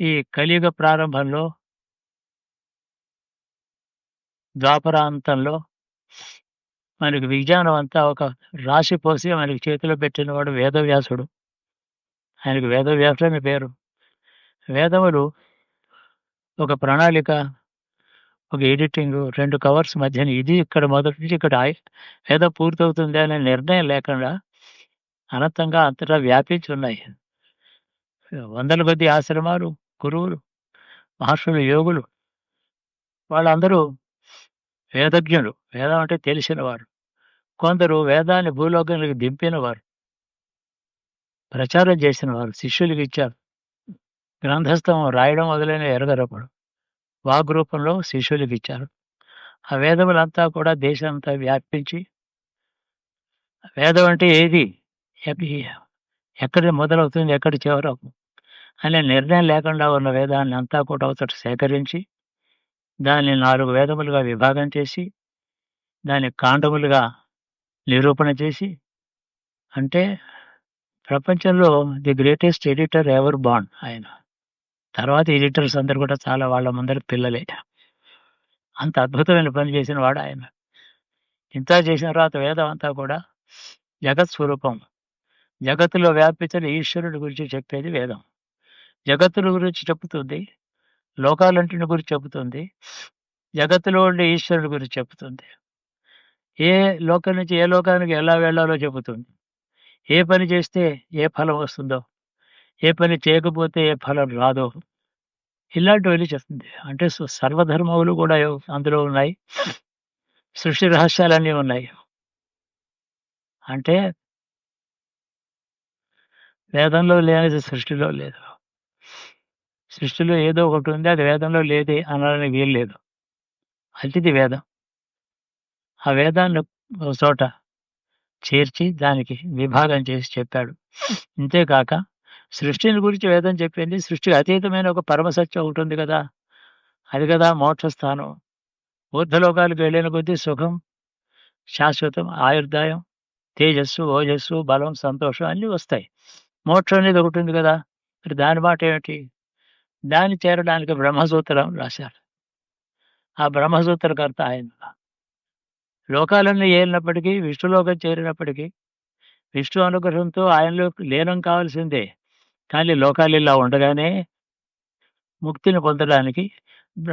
ఈ కలియుగ ప్రారంభంలో ద్వాపరాంతంలో మనకు విజ్ఞానం అంతా ఒక రాశి పోసి మనకి చేతిలో పెట్టినవాడు వేదవ్యాసుడు. ఆయనకు వేదవ్యాసుడని పేరు. వేదములు ఒక ప్రణాళిక ఒక ఎడిటింగ్ రెండు కవర్స్ మధ్యన ఇది ఇక్కడ మొదటి నుంచి ఇక్కడ వేదం పూర్తవుతుంది అనే నిర్ణయం లేకుండా అనంతంగా అంతటా వ్యాపించి ఉన్నాయి. వందల కొద్ది ఆశ్రమాలు గురువులు మహర్షులు యోగులు వాళ్ళందరూ వేదజ్ఞులు. వేదం అంటే తెలిసిన వారు కొందరు వేదాన్ని భూలోకానికి దింపిన వారు ప్రచారం చేసిన వారు శిష్యులకు ఇచ్చారు. గ్రంథస్థం రాయడం మొదలైన ఎరగరపడు వాగ్రూపంలో శిష్యులకు ఇచ్చారు. ఆ వేదములంతా కూడా దేశమంతా వ్యాపించి వేదం అంటే ఏది? ఎక్కడ మొదలవుతుంది? ఎక్కడ చివరకు అనే నిర్ణయం లేకుండా ఉన్న వేదాన్ని అంతా కూడా ఒకటి సేకరించి దాన్ని నాలుగు వేదములుగా విభాగం చేసి దాన్ని కాండములుగా నిరూపణ చేసి అంటే ప్రపంచంలో ది గ్రేటెస్ట్ ఎడిటర్ ఎవర్ బాండ్ ఆయన. తర్వాత ఎడిటర్స్ అందరు కూడా చాలా వాళ్ళ ముందర పిల్లలే. అంత అద్భుతమైన పని చేసిన వాడు ఆయన. ఇంత చేసిన తర్వాత వేదం అంతా కూడా జగత్ స్వరూపం జగత్తులో వ్యాపించిన ఈశ్వరుడి గురించి చెప్పేది వేదం. జగత్తుల గురించి చెబుతుంది లోకాలంటిని గురించి చెబుతుంది జగత్తులో ఉండే ఈశ్వరుడి గురించి చెబుతుంది. ఏ లోకం నుంచి ఏ లోకానికి ఎలా వెళ్ళాలో చెబుతుంది. ఏ పని చేస్తే ఏ ఫలం వస్తుందో ఏ పని చేయకపోతే ఏ ఫలం రాదో ఇలాంటివన్నీ చెప్తుంది. అంటే సు- సర్వధర్మములు కూడా అందులో ఉన్నాయి. సృష్టి రహస్యాలన్నీ ఉన్నాయి. అంటే వేదంలో లేనిది సృష్టిలో లేదు. సృష్టిలో ఏదో ఒకటి ఉంది అది వేదంలో లేదే అనడానికి వీలు లేదు. అతిథి వేదం. ఆ వేదాన్ని ఒక చోట చేర్చి దానికి విభాగం చేసి చెప్పాడు. ఇంతేకాక సృష్టిని గురించి వేదం చెప్పింది సృష్టికి అతీతమైన ఒక పరమసత్యం ఒకటి ఉంది కదా అది కదా మోక్షస్థానం. ఊర్ధలోకాలకు వెళ్ళిన కొద్దీ సుఖం శాశ్వతం ఆయుర్దాయం తేజస్సు ఓజస్సు బలం సంతోషం అన్నీ వస్తాయి. మోక్షం అనేది ఒకటి ఉంది కదా మరి దాని మాట ఏమిటి? దాన్ని చేరడానికి బ్రహ్మసూత్రం రాశారు. ఆ బ్రహ్మసూత్రకర్త ఆయన. లోకాలన్నీ ఏలినప్పటికీ విష్ణులోకం చేరినప్పటికీ విష్ణు అనుగ్రహంతో ఆయనలో లీనం కావాల్సిందే. కానీ లోకాలు ఇలా ఉండగానే ముక్తిని పొందడానికి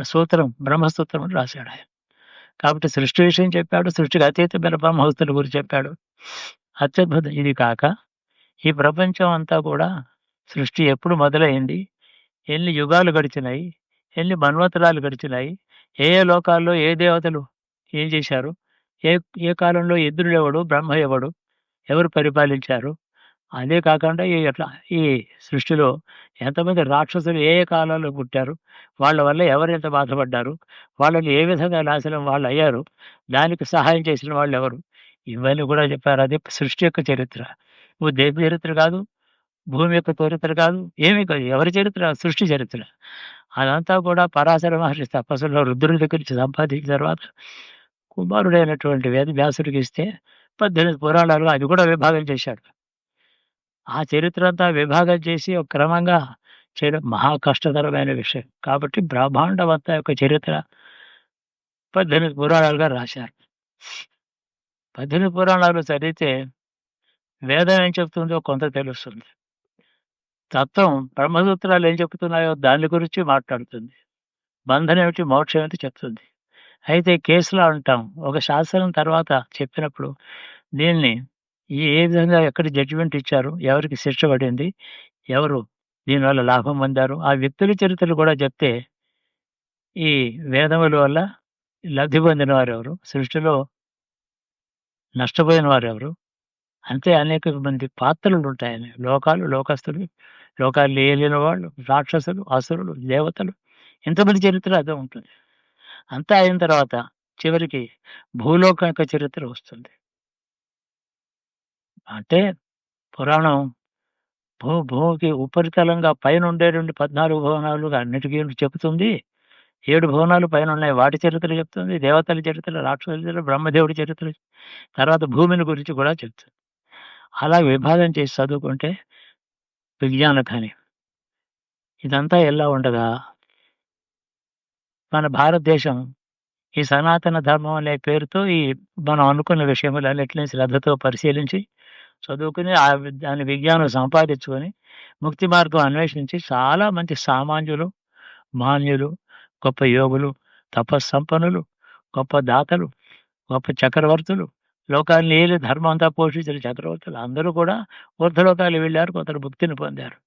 సూత్రం బ్రహ్మసూత్రం అని రాశాడు ఆయన. కాబట్టి సృష్టి విషయం చెప్పాడు సృష్టికి అతీతమైన బ్రహ్మహస్తుల గురించి చెప్పాడు. అత్యద్భుతం. ఇది కాక ఈ ప్రపంచం అంతా కూడా సృష్టి ఎప్పుడు మొదలైంది? ఎన్ని యుగాలు గడిచినాయి ఎన్ని మన్వంతరాలు గడిచినాయి ఏ ఏ లోకాల్లో ఏ దేవతలు ఏం చేశారు ఏ ఏ కాలంలో ఇంద్రుడు ఎవడు బ్రహ్మ ఎవడు ఎవరు పరిపాలించారు. అదే కాకుండా ఈ అట్లా ఈ సృష్టిలో ఎంతమంది రాక్షసులు ఏ ఏ కాలాల్లో పుట్టారు వాళ్ళ వల్ల ఎవరు ఎంత బాధపడ్డారు వాళ్ళని ఏ విధంగా నాశనం వాళ్ళు అయ్యారు దానికి సహాయం చేసిన వాళ్ళు ఎవరు ఇవన్నీ కూడా చెప్పారు. అదే సృష్టి యొక్క చరిత్ర. నువ్వు దేవి చరిత్ర కాదు భూమి యొక్క చరిత్ర కాదు ఏమీ కాదు ఎవరి చరిత్ర? సృష్టి చరిత్ర. అదంతా కూడా పరాశర మహర్షి తపస్సులో రుద్రుడి దగ్గర నుంచి సంపాదించిన తర్వాత కుమారుడైనటువంటి వేద వ్యాసుడికి ఇస్తే పద్దెనిమిది పురాణాలు అది కూడా విభాగం చేశాడు. ఆ చరిత్ర అంతా విభాగం చేసి ఒక క్రమంగా చేయడం మహా కష్టతరమైన విషయం. కాబట్టి బ్రహ్మాండం అంతా యొక్క చరిత్ర పద్దెనిమిది పురాణాలుగా రాశారు. పద్దెనిమిది పురాణాలు చదివితే వేదం ఏం చెప్తుందో కొంత తెలుస్తుంది. తత్వం బ్రహ్మసూత్రాలు ఏం చెప్తున్నాయో దాని గురించి మాట్లాడుతుంది. బంధనం ఏమిటి మోక్షం ఏమిటి చెప్తుంది. అయితే కేసులో అంటాం ఒక శాస్త్రం తర్వాత చెప్పినప్పుడు దీన్ని ఈ ఏ విధంగా ఎక్కడ జడ్జిమెంట్ ఇచ్చారు ఎవరికి శిక్ష పడింది ఎవరు దీనివల్ల లాభం పొందారు ఆ వ్యక్తుల చరిత్రలు కూడా చెప్తే ఈ వేదముల వల్ల లబ్ధి పొందిన వారు ఎవరు సృష్టిలో నష్టపోయిన వారు ఎవరు అంతే అనేక మంది పాత్రలు ఉంటాయని లోకాలు లోకస్తులు లోకాలు లేని వాళ్ళు రాక్షసులు అసురులు దేవతలు ఎంతమంది చరిత్ర అదే ఉంటుంది. అంతా అయిన తర్వాత చివరికి భూలోకం యొక్క చరిత్ర వస్తుంది. అంటే పురాణం భూ భూమికి ఉపరితలంగా పైన ఉండేటువంటి పద్నాలుగు భవనాలు అన్నిటికీ చెబుతుంది. ఏడు భవనాలు పైన ఉన్నాయి. వాటి చరిత్ర చెప్తుంది. దేవతల చరిత్ర రాక్షసుల చరిత్ర బ్రహ్మదేవుడి చరిత్ర తర్వాత భూమిని గురించి కూడా చెప్తుంది. అలా విభాగం చేసి చదువుకుంటే విజ్ఞాన కానీ ఇదంతా ఎలా ఉండగా మన భారతదేశం ఈ సనాతన ధర్మం అనే పేరుతో ఈ మనం అనుకున్న విషయములన్నిటిని శ్రద్ధతో పరిశీలించి చదువుకుని ఆ వి- దాని విజ్ఞానం సంపాదించుకొని ముక్తి మార్గం అన్వేషించి చాలా మంది సామాన్యులు మాన్యులు గొప్ప యోగులు తపస్సంపన్నులు గొప్ప దాతలు గొప్ప చక్రవర్తులు లోకాన్ని ఏలి ధర్మం అంతా పోషించిన చక్రవర్తులు అందరూ కూడా ఊర్ధలోకాలు వెళ్ళారు కొందరు ముక్తిని పొందారు.